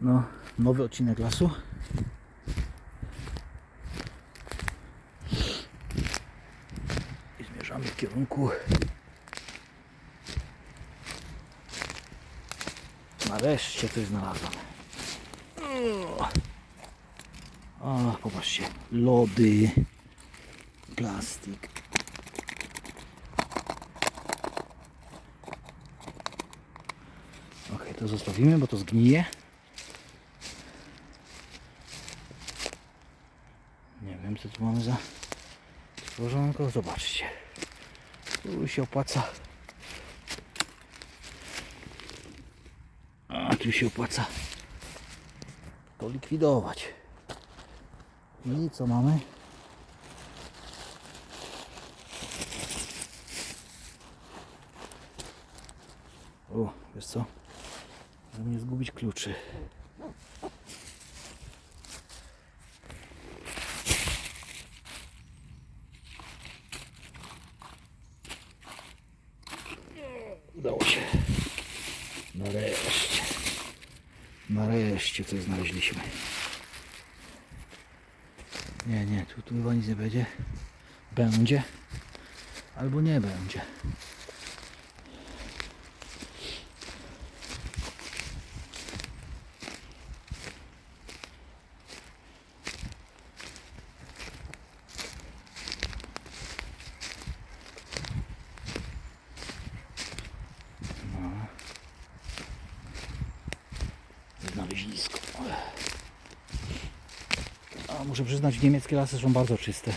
No, nowy odcinek lasu. I zmierzamy w kierunku. Nareszcie coś znalazłem. O, popatrzcie. Lody. Plastik. Ok, to zostawimy, bo to zgnije. Nie wiem, co tu mamy za stworzonko. Zobaczcie. Tu się opłaca. A tu się opłaca to likwidować. I co mamy? O, wiesz co? Żeby nie zgubić kluczy. Udało się. Nareszcie. Nareszcie coś znaleźliśmy. Nie, nie, tu, tu chyba nic nie będzie. Będzie. Albo nie będzie. Znalezisko. A muszę przyznać, niemieckie lasy są bardzo czyste.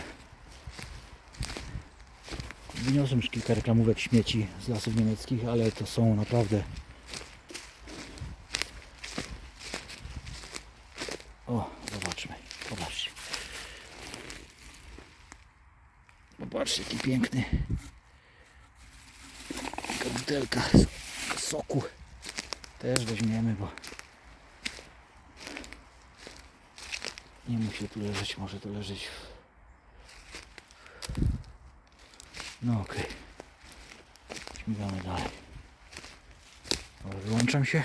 Wyniosłem już kilka reklamówek śmieci z lasów niemieckich, ale to są naprawdę. O, zobaczmy. Popatrzcie. Popatrzcie, jaki piękny. Butelka so- soku. Też weźmiemy, bo nie musi tu leżeć, może tu leżeć. No okej. Okay. Śmigamy dalej. Wyłączam się.